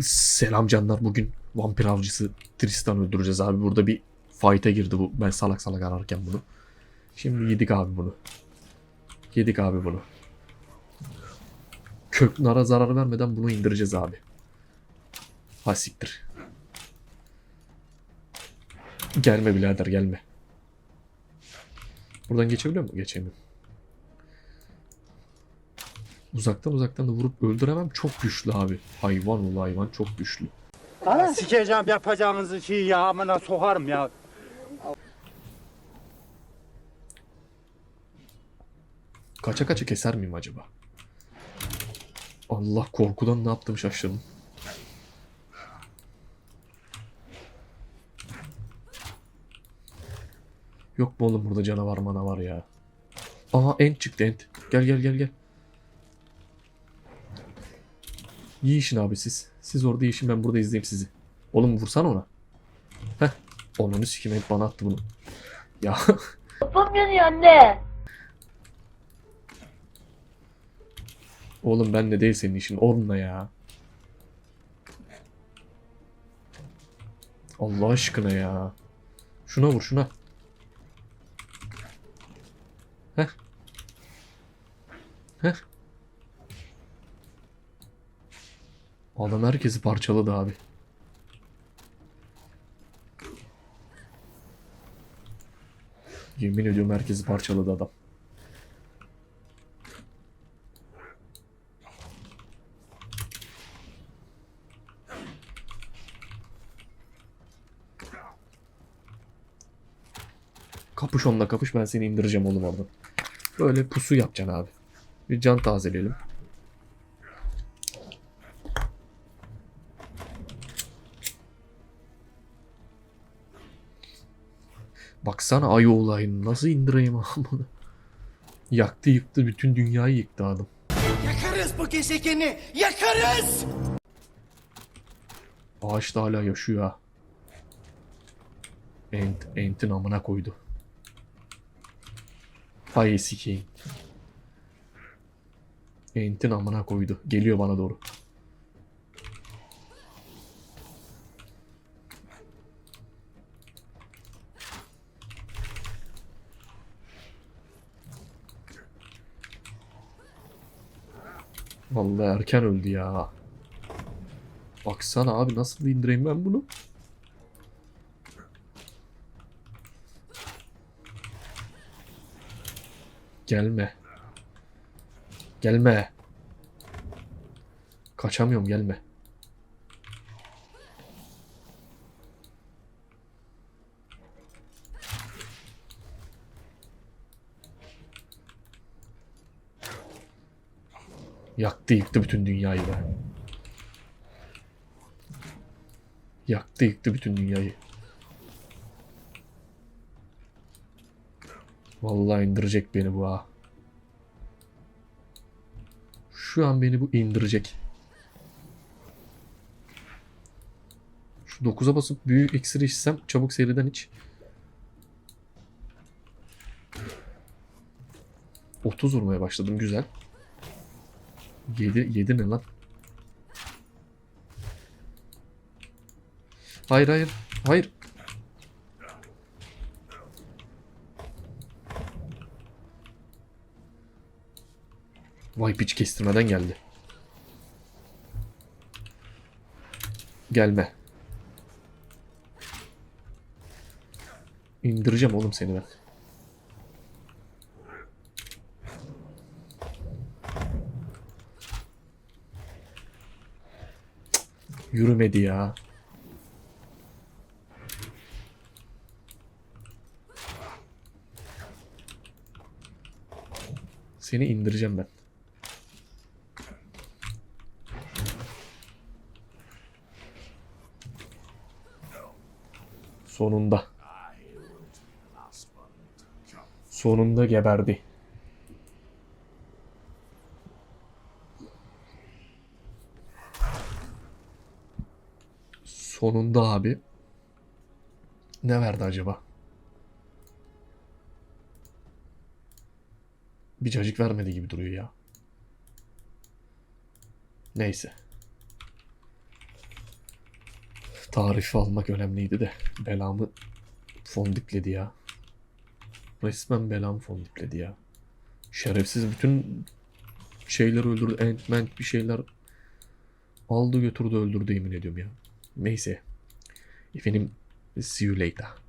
Selam canlar bugün vampir avcısı Tristan öldüreceğiz abi. Burada bir fight'e girdi bu. Ben salak salak ararken bunu. Şimdi yedik abi bunu. Yedik abi bunu. Kök nara zarar vermeden bunu indireceğiz abi. Ha. Gelme birader gelme. Buradan geçebiliyor mu? Geçemiyorum. Uzaktan uzaktan da vurup öldüremem. Çok güçlü abi. Hayvan ol hayvan çok güçlü. Sikeceğim yapacağınızı şeyi ya amına sokarım ya. Kaça kaça keser miyim acaba? Allah korkudan ne yaptım şaşırdım. Yok mu oğlum burada canavar mana var ya. Aha ent çıktı ent. Gel gel gel gel. İyi işin abi siz. Siz orada işin ben burada izleyeyim sizi. Oğlum vursana ona. Heh. Onunu sikeyim ent bana attı bunu. Ya Kafam yanıyor anne. Oğlum ben de değil senin işin. Onunla ya. Allah aşkına ya. Şuna vur şuna. Heh. Heh. Adam herkesi parçaladı abi. Yemin ediyorum herkesi parçaladı adam. Kapış onunla kapış ben seni indireceğim oğlum oradan. Böyle pusu yapacaksın abi. Bir can tazeleyelim. Baksana ayı olayını nasıl indireyim amına. Yaktı yıktı bütün dünyayı yıktı adam. Yakarız bu gezegeni! Yakarız! Ağaç da hala yaşıyor ha. Ent, entin amına koydu. Hay sikeyim. Entin amına koydu. Geliyor bana doğru. Vallahi erken öldü ya. Baksana abi nasıl indireyim ben bunu? Gelme. Gelme. Kaçamıyorum gelme. Yaktı yıktı bütün dünyayı be. Yaktı yıktı bütün dünyayı. Vallahi indirecek beni bu ha. Şu an beni bu indirecek. Şu 9'a basıp büyük iksiri içsem çabuk seriden iç. 30 vurmaya başladım güzel. 7 7 ne lan? Hayır hayır. Hayır. Vay piç kestirmeden geldi. Gelme. İndireceğim oğlum seni ben. Yürümedi ya. Seni indireceğim ben. Sonunda. Sonunda geberdi. Sonunda abi. Ne verdi acaba? Bir cacık vermedi gibi duruyor ya. Neyse. Tarifi almak önemliydi de belamı fondipledi ya. Resmen belamı fondipledi ya. Şerefsiz bütün şeyleri öldürdü. Ant-Man bir şeyler aldı götürdü öldürdü yemin ediyorum ya. Neyse. Efendim see you later.